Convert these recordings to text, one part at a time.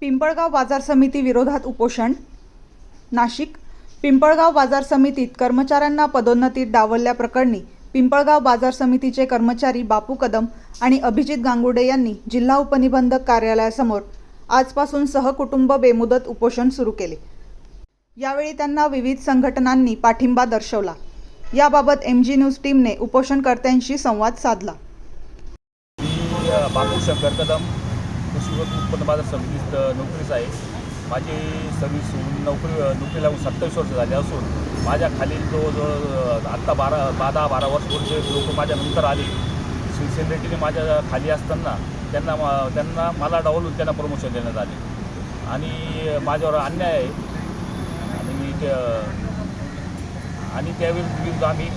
पिंपळगाव बाजार समिती विरोधात उपोषण नाशिक. पिंपळगाव बाजार समितीत कर्मचाऱ्यांना पदोन्नतीत डावलल्याप्रकरणी पिंपळगाव बाजार समितीचे कर्मचारी बापू कदम आणि अभिजित गांगुडे यांनी जिल्हा उपनिबंधक कार्यालयासमोर आजपासून सहकुटुंब बेमुदत उपोषण सुरू केले. यावेळी त्यांना विविध संघटनांनी पाठिंबा दर्शवला. याबाबत एम जी न्यूज टीमने उपोषणकर्त्यांशी संवाद साधला. बापू शंकर कदम कृषी उत्पन्न बाजार समितीत अ, आहे. माझी सर्व्हिस होऊन नोकरी नोकरी लागून सत्तावीस वर्ष झाले असून माझ्या खालील जवळजवळ अ, आत्ता बारा बारा दहा बारा वर्षपूर्वी लोक माझ्या नंतर आले. सिनियरिटीने माझ्या खाली असताना त्यांना मा- त्यांना मला डावलून त्यांना प्रमोशन देण्यात आले. आणि माझ्यावर अन्याय आहे. आणि मी आणि त्यावेळी विरुद्ध आम्ही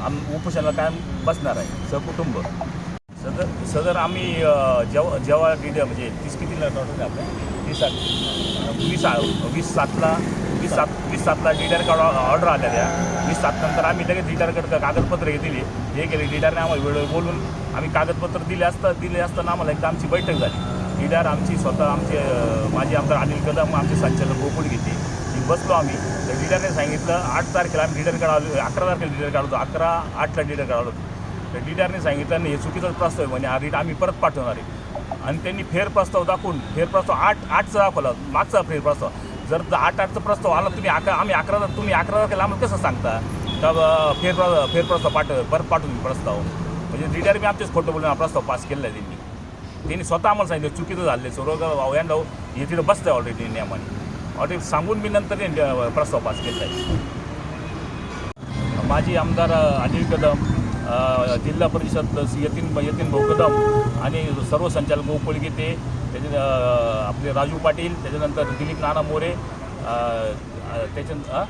आम उपोषणाला कायम बसणार आहे. सहकुटुंब. सदर सदर आम्ही जेव्हा जेव्हा डिडे म्हणजे तीस कितीला नोटीस आपल्या वीस सात वीस वीस सातला वीस सात वीस सातला डिडर कार्ड ऑर्डर आल्या त्या. वीस सात नंतर आम्ही लगेच डिडरकडे कागदपत्र हे दिली. हे केले. डिडरने आम्हाला वेळ बोलून आम्ही कागदपत्र दिले असता दिले असताना आम्हाला एकदा आमची बैठक झाली. डिडर आमची स्वतः आमचे माझे आमदार अनिल कदम आमचे संचालक गोकुळ घेते ती बसलो आम्ही. तर डिडरने सांगितलं आठ तारखेला आम्ही डिडर आलो अकरा तारखेला डीडर काढतो अकरा आठला डिडर काढलो तर डीडरने सांगितलं नाही हे चुकीचाच प्रस्ताव आहे म्हणजे हा रीट आम्ही परत पाठवणार आहे. आणि त्यांनी फेरप्रस्ताव दाखवून फेरप्रस्ताव आठ आठचा दाखवला मागचा फेरप्रस्ताव जर आठ आठचा प्रस्ताव आला तुम्ही अकरा आम्ही अकरा तुम्ही अकरा तारखेला आम्हाला कसं सांगता? का ब- फेर फेरप्रस्ताव पाठव परत पाठवून प्रस्ताव. म्हणजे डीडर मी आमचेच खोटं बोलून हा प्रस्ताव पास केला आहे त्यांनी. त्यांनी स्वतः आम्हाला सांगितलं चुकीचं झालं आहे सर्व यांना हे तिथं बसतं आहे ऑलरेडी नियमाने. ऑलरेडी सांगून मी नंतर प्रस्ताव पास केला आहे. माजी आमदार अनिल कदम जिल्हा परिषद यतीन यतीन भोकदम आणि सर्व संचालक गोकुळ गीते त्याच्या आपले राजू पाटील त्याच्यानंतर दिलीप नाना मोरे त्याच्या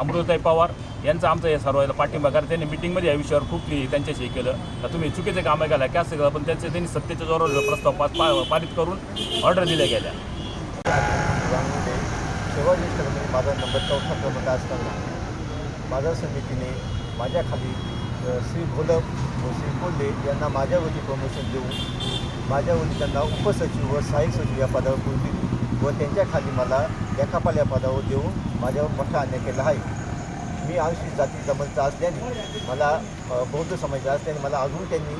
अमृताई पवार यांचा आमचा हे सर्व पाठिंबा कारण त्यांनी मिटिंगमध्ये या विषयावर खूप त्यांच्याशी केलं. का तुम्ही चुकीचे कामं केला काय असं केलं पण त्यांचे त्यांनी सत्तेच्या जोरावर प्रस्ताव पास पा- पारित करून ऑर्डर दिल्या गेल्या. यामध्ये शिवाजी माझा नंबर चौथा क्रमांक असताना बाजार समितीने माझ्याखाली श्री भोलप व श्री कोल्हे यांना माझ्यावरती प्रमोशन देऊन माझ्यावरती त्यांना उपसचिव व सहाय्यक सचिव या पदावर करून व त्यांच्या खाली मला लेखापाल या पदावर देऊन माझ्यावर मोठा अन्याय केला आहे. मी आंशिक जाती जमातीचा असल्याने मला बौद्ध समाजाचा असल्याने मला अजून त्यांनी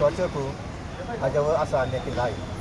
टॉर्चर करून माझ्यावर असा अन्याय केला आहे.